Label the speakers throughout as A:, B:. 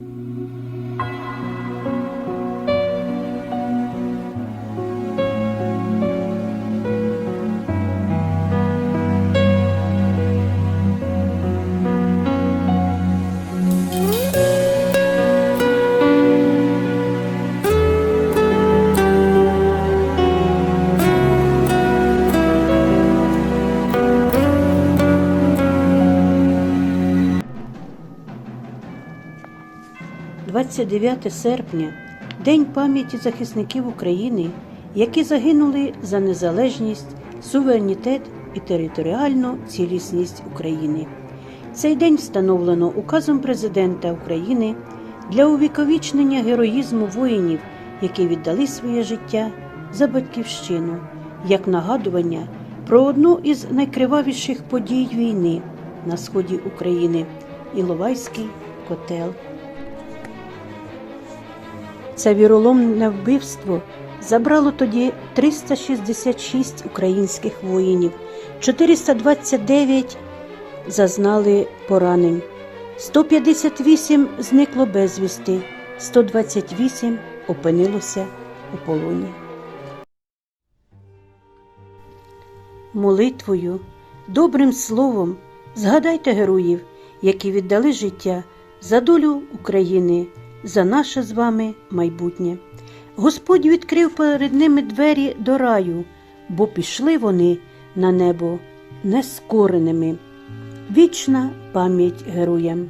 A: you – 29 серпня День пам'яті захисників України, які загинули за незалежність, суверенітет і територіальну цілісність України. Цей день встановлено указом президента України для увіковічнення героїзму воїнів, які віддали своє життя за батьківщину, як нагадування про одну із найкривавіших подій війни на сході України Іловайський котел. Це віроломне вбивство забрало тоді 366 українських воїнів, 429 зазнали поранень, 158 зникло безвісти, 128 опинилося у полоні. Молитвою, добрим словом згадайте героїв, які віддали життя за долю України, за наше з вами майбутнє. Господь відкрив перед ними двері до раю, бо пішли вони на небо нескореними. Вічна пам'ять героям.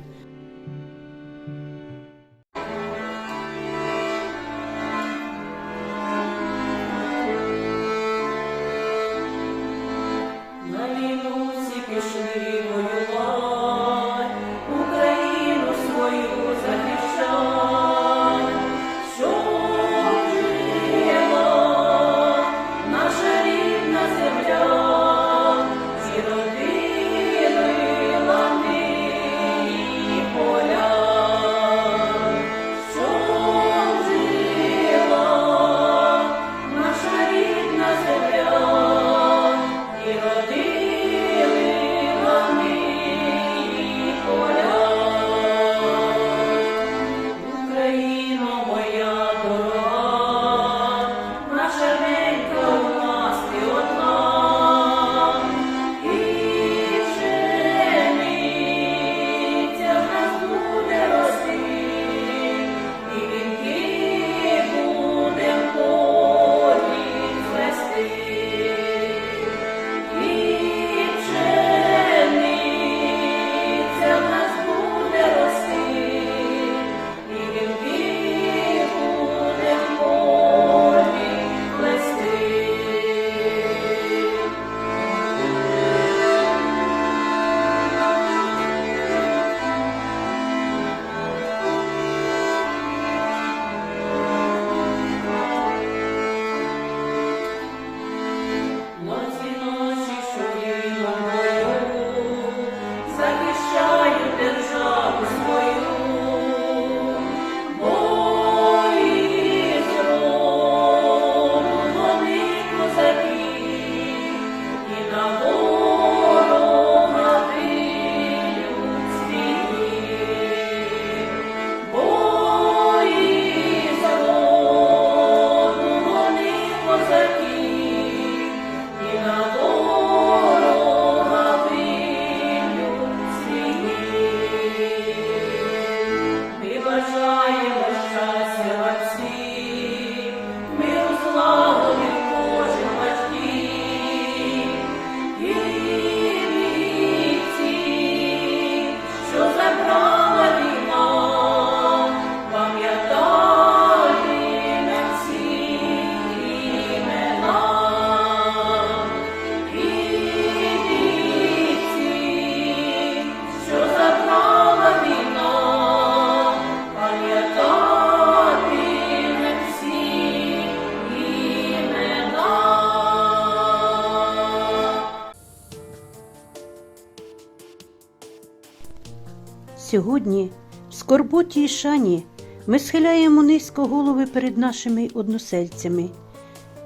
A: Сьогодні, в скорботі і шані, ми схиляємо низько голови перед нашими односельцями.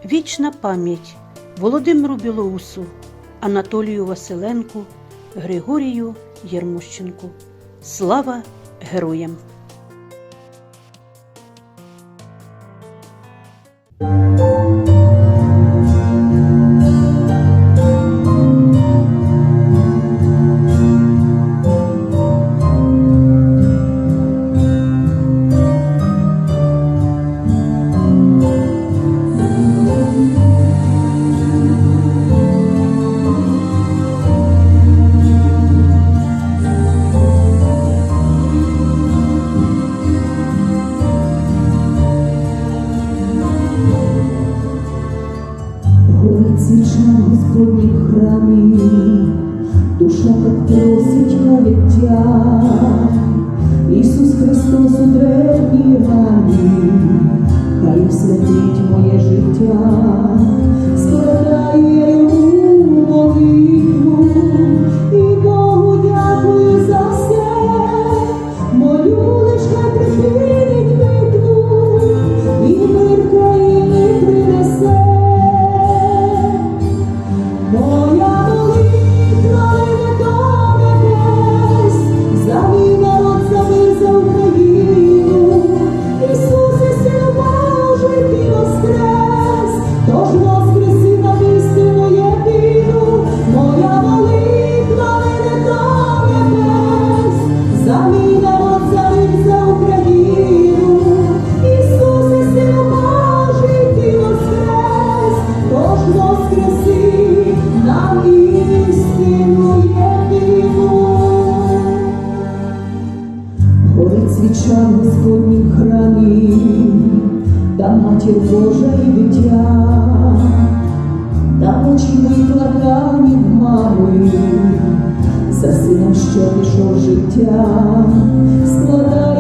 A: Вічна пам'ять Володимиру Білоусу, Анатолію Василенку, Григорію Єрмощенку. Слава героям!
B: досить життя. Вінчали сходні в храмі, там матір Божа і дитя, там очі в мами, за сином, що пішов життя, складав.